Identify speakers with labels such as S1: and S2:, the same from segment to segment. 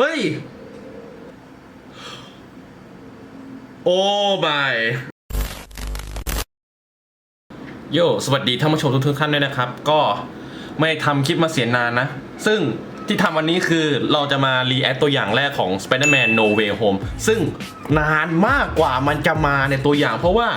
S1: เฮ้ย โอ้บายโยสวัสดีท่านผู้ชมทุกท่านด้วยนะครับ ก็ไม่ทำคลิปมาเสียนานนะ ซึ่งที่ทำวันนี้คือเราจะมารีแอคตัวอย่างแรกของ Spider-Man No Way Home ซึ่งนานมากกว่ามันจะมาในตัวอย่างเพราะว่า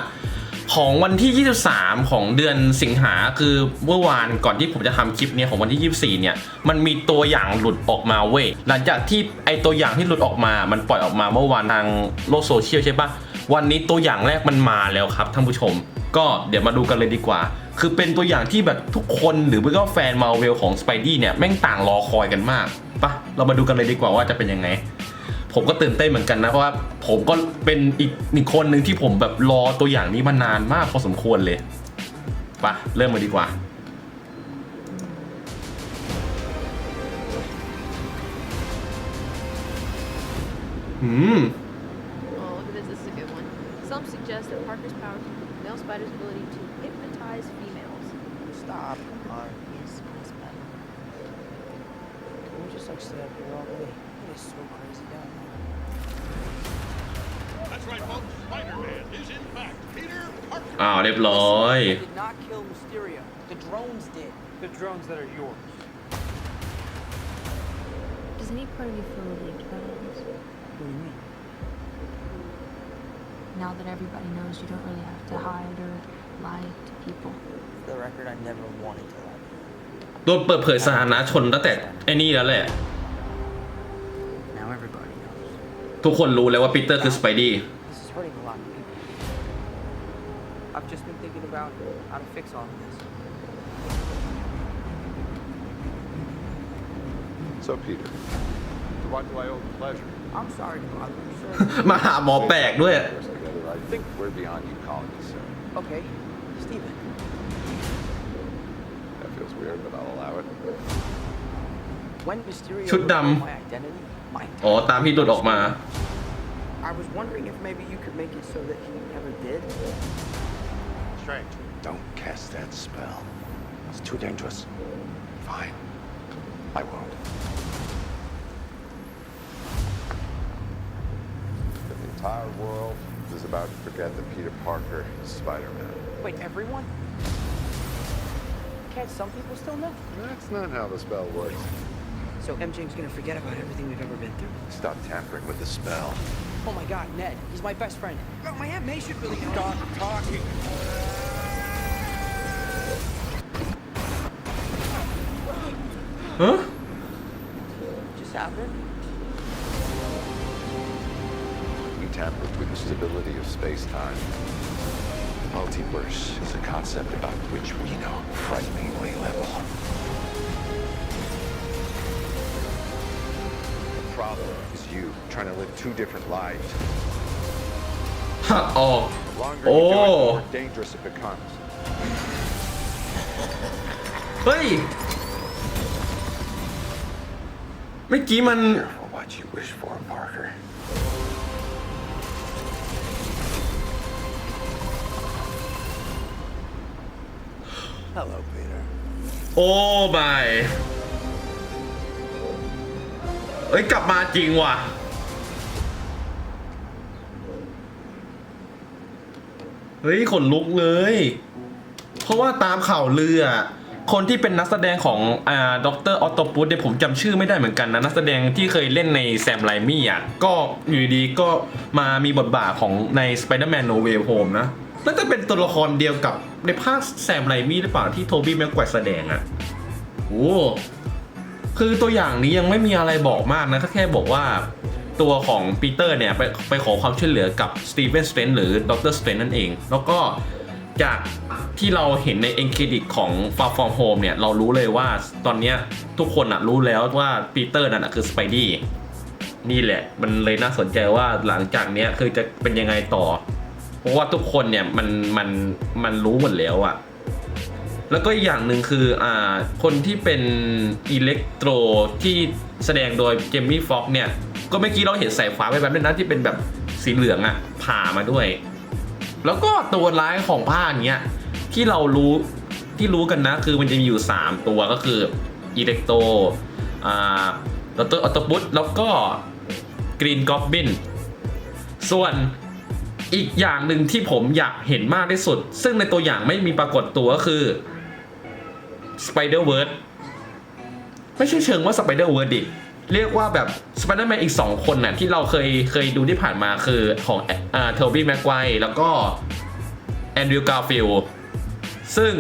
S1: ของวันที่ 23 ของเดือนสิงหาคือเมื่อวานก่อนที่ผมจะทำคลิปเนี้ยของวันที่ 24 เนี่ยมันมีตัวอย่างหลุดออกมาเว้ยหลังจากที่ไอตัวอย่างที่หลุดออกมา มันปล่อยออกมาเมื่อวานทางโลกโซเชียลใช่ปะวันนี้ตัวอย่างแรกมันมาแล้วครับท่านผู้ชม ก็เดี๋ยวมาดูกันเลยดีกว่า คือเป็นตัวอย่างที่แบบทุกคนหรือไม่ก็แฟนมาเวลของสไปดี้เนี่ยแม่งต่างรอคอยกันมากปะเรามาดูกันเลยดีกว่าว่าจะเป็นยังไง ผมก็ตื่นเต้นเหมือนกันนะเพราะว่าผมก็เป็นอีกหนึ่งคนหนึ่งที่ผมแบบรอตัวอย่างนี้มานานมากพอสมควรเลยปะเริ่มมาดีกว่า อืม
S2: Oh, look at this. This is a good one. Some suggest that Parker's power can male spider's ability to hypnotize females.
S3: Stop. Come on. He's, he's bad. Can we just like stay up here all day? It is so crazy down there.
S4: That's right, folks. Spider-Man is in fact Peter Parker.
S1: อ้าวเรียบร้อย
S3: They did not kill Mysterio. The drones did.
S5: The drones that are yours.
S2: Does any part of you feel relieved by all this?
S3: What do you mean?
S2: Now that everybody knows you don't really have to hide or lie to people.
S3: For the record, I never wanted to lie.
S1: โดนเปิดเผยสถานะชนตั้งแต่ไอ้นี่แล้วแหละ ทุกคนรู้แล้วว่าปีเตอร์คือสไปดี้
S3: This is hurting a lot of people. I've just been thinking about how to fix all of this.
S4: So, Peter, to what do I owe the pleasure?
S3: I'm sorry to bother you, sir.
S1: มาหาหมอแปลกด้วย
S4: Together, I think we're beyond you calling me sir.
S3: okay, Steven.
S4: That feels weird, but I'll allow it.
S3: When Mysterio
S1: ชุดด
S3: revealed my identity, my ำ
S1: อ๋อ ตามที่หลุดออกมา
S3: I was wondering if maybe you could make it so that he never did.
S4: Strange. Don't cast that spell. It's too dangerous. Fine. I won't. The entire world is about to forget that Peter Parker is Spider-Man.
S3: Wait, everyone? Can't some people still know?
S4: That's not how the spell works.
S3: So MJ's gonna forget about everything we've ever been through?
S4: Stop tampering with the spell.
S3: Oh my god, Ned, he's my best friend. My Aunt May should really know.
S4: Stop talking.
S1: Huh?
S3: Just happened?
S4: You tampered with the stability of space-time. The multiverse is a concept about which we know frighteningly little. Problem is you trying to live two different lives.
S1: ฮะออก
S4: The longer
S1: Oh.
S4: you do it, the more dangerous it becomes.
S1: เฮ้ยเมื่อกี้มัน
S4: Careful what you wish for, Parker. Hello, Peter.
S1: โอ้บาย เอ้ยกลับมาจริงว่ะ เฮ้ยขนลุกเลย เพราะว่าตามข่าวเลืออะคนที่เป็นนักแสดงของอ่าด็อกเตอร์ออตโตปุสเนี่ยผมจำชื่อไม่ได้เหมือนกันนะนักแสดงที่เคยเล่นในแซมไลมี่อะก็อยู่ดีๆก็มามีบทบาทของใน Spider-Man No Way Home นะน่าจะเป็นตัวละครเดียวกับในภาคแซมไลมี่หรือเปล่าที่โทบี้แม็กไกวร์แสดงอะ โอ้ คือตัวอย่างนี้ยังไม่มีอะไรบอกมากนะถ้าแค่บอกว่าตัวของปีเตอร์เนี่ยไปไปขอความช่วยเหลือกับสตีเวนสเตนหรือดรสเตนนั่นเอง แล้วก็จากที่เราเห็นในเอ็นเครดิตของ Far From Home เนี่ย เรารู้เลยว่าตอนนี้ทุกคนอะรู้แล้วว่าปีเตอร์นั่นคือสไปดี้นี่แหละ มันเลยน่าสนใจว่าหลังจากเนี้ยคือจะเป็นยังไงต่อ เพราะว่าทุกคนเนี่ยมันมันมันรู้หมดแล้วอะ แล้วก็อีกอย่างหนึ่งคืออ่าคนที่เป็นอิเล็กโทรที่แสดงโดยเจมมี่ฟ็อกเนี่ย ก็เมื่อกี้เราเห็นสายฟ้าไปแบบนั้นนะที่เป็นแบบสีเหลืองอะผ่ามาด้วย แล้วก็ตัวร้ายของภาเนี้ยที่เรารู้ที่รู้กันนะ คือมันจะมีอยู่ 3 ตัวก็คืออิเล็กโตอ่าดรออตปุสแล้วก็กรีนกอบบินส่วนอีกอย่างหนึ่งที่ผมอยากเห็นมากที่สุด ซึ่งในตัวอย่างไม่มีปรากฏตัวก็คือ Spider-Verse ไม่ใช่เชิงว่า Spider-Verse ดิเรียกว่าแบบ Spider-Man อีก 2 คนน่ะที่เราเคยเคยดูที่ผ่านมาคือของอ่าโทบี้แม็กไกวแล้วก็แอนดริวกาฟิลซึ่ง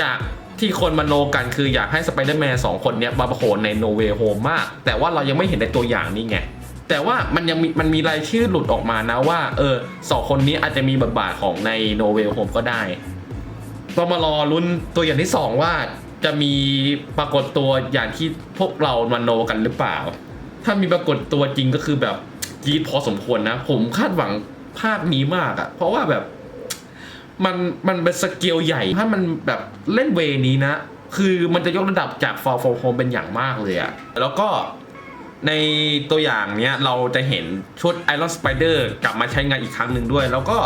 S1: จากที่คนมโนกันคืออยากให้ Spider-Man สองคนเนี้ยมาโผล่ใน No Way Home มาก แต่ว่าเรายังไม่เห็นในตัวอย่างนี่ไง แต่ว่ามันยังมีมันมีรายชื่อหลุดออกมานะว่า เออสองคนนี้อาจจะมีบทบาทของใน No Way Home ก็ได้ ต้องมารอลุ้นตัวอย่างที่สองว่าจะมีปรากฏตัวอย่างที่พวกเรามโนกันหรือเปล่า ถ้ามีปรากฏตัวจริงก็คือแบบกรีดพอสมควรนะ ผมคาดหวังภาคนี้มากอะเพราะว่าแบบมันมันเป็นสเกลใหญ่ ถ้ามันแบบเล่นเวนี้นะ คือมันจะยกระดับจาก Far From Home เป็นอย่างมากเลยอะแล้วก็ในตัวอย่างเนี้ยเราจะเห็นชุด Iron Spider กลับมาใช้งานอีกครั้งหนึ่งด้วย แล้วก็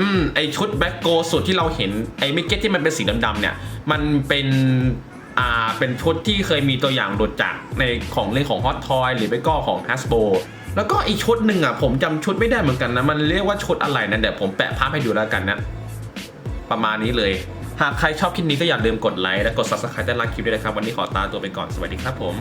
S1: อืมไอชุดแบ็กโกสุดที่เราเห็นไอมิกเก็ตที่มันเป็นสีดำๆเนี่ยมันเป็นอ่าเป็นชุดที่เคยมีตัวอย่างหลุดจากในของเล่นของ Hot Toy หรือไม่ก็ของ Hasbro แล้วก็อีกชุดหนึ่งอะผมจำชุดไม่ได้เหมือนกันนะ มันเรียกว่าชุดอะไรนะเดี๋ยวผมแปะภาพให้ดูแล้วกันนะ ประมาณนี้เลย หากใครชอบคลิปนี้ก็อย่าลืมกดไลค์และกด subscribe ด้านล่างคลิปด้วยนะครับ วันนี้ขอตาตัวไปก่อนสวัสดีครับผม